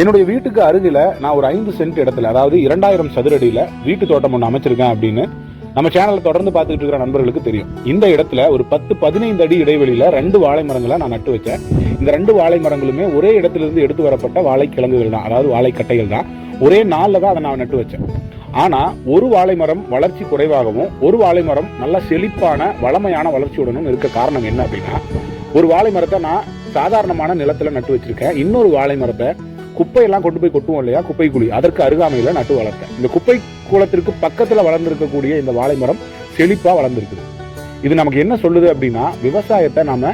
என்னுடைய வீட்டுக்கு அருகில நான் ஒரு ஐந்து சென்ட் இடத்துல அதாவது இரண்டாயிரம் சதுரடியில வீட்டு தோட்டம் ஒன்று அமைச்சிருக்கேன் அப்படின்னு நம்ம சேனலை தொடர்ந்து பார்த்துட்டு இருக்கிற நண்பர்களுக்கு தெரியும். இந்த இடத்துல ஒரு பத்து பதினைந்து அடி இடைவெளியில ரெண்டு வாழை மரங்களை நான் நட்டு வச்சேன். இந்த ரெண்டு வாழை மரங்களுமே ஒரே இடத்துல இருந்து எடுத்து வரப்பட்ட வாழை கிழங்குகள் தான் அதாவது வாழை கட்டைகள் தான். ஒரே நாளில் தான் அதை நான் நட்டு வச்சேன். ஆனா ஒரு வாழை மரம் வளர்ச்சி குறைவாகவும் ஒரு வாழை மரம் நல்ல செழிப்பான வளமையான வளர்ச்சியுடனும் இருக்க காரணம் என்ன அப்படின்னா ஒரு வாழை மரத்தை நான் சாதாரணமான நிலத்துல நட்டு வச்சிருக்கேன். இன்னொரு வாழை மரத்தை குப்பையெல்லாம் கொண்டு போய் கொட்டுவோம் இல்லையா? குப்பை குழி அதற்கு அருகாமையில் நட்டு வளர்த்தேன். இந்த குப்பை கூலத்திற்கு பக்கத்தில் வளர்ந்துருக்கக்கூடிய இந்த வாழை மரம் செழிப்பாக வளர்ந்துருக்குது. இது நமக்கு என்ன சொல்லுது அப்படின்னா விவசாயத்தை நாம்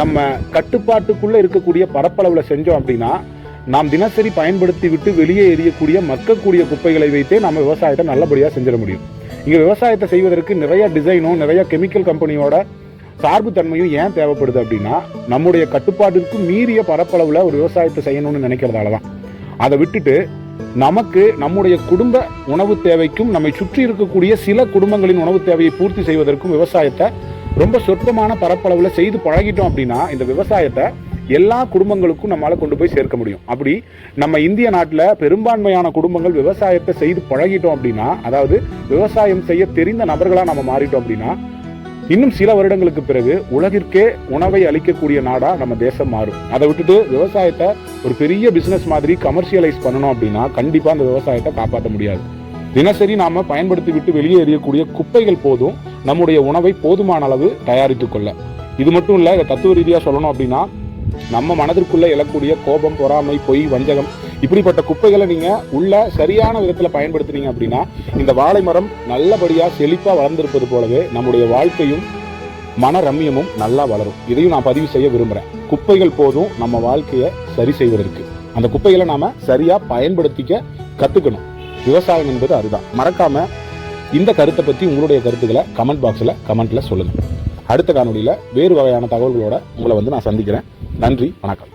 நம்ம கட்டுப்பாட்டுக்குள்ளே இருக்கக்கூடிய பரப்பளவில் செஞ்சோம் அப்படின்னா நாம் தினசரி பயன்படுத்தி விட்டு வெளியே எரியக்கூடிய மக்கக்கூடிய குப்பைகளை வைத்தே நம்ம விவசாயத்தை நல்லபடியாக செஞ்சிட முடியும். இங்கே விவசாயத்தை செய்வதற்கு நிறைய டிசைனும் நிறைய கெமிக்கல் கம்பெனியோட சார்பு தன்மையும் ஏன் தேவைப்படுது அப்படின்னா நம்முடைய கட்டுப்பாட்டிற்கு மீறிய பரப்பளவில் ஒரு விவசாயத்தை செய்யணும்னு நினைக்கிறதால தான் அதை விட்டுட்டு நமக்கு நம்முடைய குடும்ப உணவு தேவைக்கும் நம்மை சுற்றி இருக்கக்கூடிய சில குடும்பங்களின் உணவு தேவையை பூர்த்தி செய்வதற்கும் விவசாயத்தை ரொம்ப சொற்பமான பரப்பளவில் செய்து பழகிட்டோம் அப்படின்னா இந்த விவசாயத்தை எல்லா குடும்பங்களுக்கும் நம்மளால கொண்டு போய் சேர்க்க முடியும். அப்படி நம்ம இந்திய நாட்டில் பெரும்பான்மையான குடும்பங்கள் விவசாயத்தை செய்து பழகிட்டோம் அப்படின்னா அதாவது விவசாயம் செய்ய தெரிந்த நபர்களாக நம்ம மாறிட்டோம் அப்படின்னா இன்னும் சில வருடங்களுக்கு பிறகு உலகிற்கே உணவை அளிக்கக்கூடிய நாடா நம்ம தேசம் மாறும். அதை விட்டுட்டு விவசாயத்தை ஒரு பெரிய பிசினஸ் மாதிரி கமர்ஷியலைஸ் பண்ணணும் அப்படின்னா கண்டிப்பா அந்த விவசாயத்தை காப்பாற்ற முடியாது. தினசரி நாம பயன்படுத்தி விட்டு வெளியே எறியக்கூடிய குப்பைகள் போதும் நம்முடைய உணவை போதுமான அளவு தயாரித்துக் கொள்ள. இது மட்டும் இல்ல இதை தத்துவ ரீதியா சொல்லணும் அப்படின்னா நம்ம மனதிற்குள்ள எழக்கூடிய கோபம் பொறாமை பொய் வஞ்சகம் இப்படிப்பட்ட குப்பைகளை நீங்க உள்ள சரியான விதத்துல பயன்படுத்துனீங்க அப்படின்னா இந்த வாழை மரம் நல்லபடியா செழிப்பா வளர்ந்திருப்பது போலவே நம்முடைய வாழ்க்கையும் மன ரம்மியமும் நல்லா வளரும். இதையும் நான் பதிவு செய்ய விரும்புறேன். குப்பைகள் போதும் நம்ம வாழ்க்கையை சரி செய்வதற்கு. அந்த குப்பைகளை நாம சரியா பயன்படுத்திக்க கத்துக்கணும். விவசாயம் என்பது அதுதான். மறக்காம இந்த கருத்தை பத்தி உங்களுடைய கருத்துக்களை கமெண்ட் பாக்ஸ்ல கமெண்ட்ல சொல்லுங்க. அடுத்த காணொலியில் வேறு வகையான தகவல்களோட உங்களை வந்து நான் சந்திக்கிறேன். நன்றி வணக்கம்.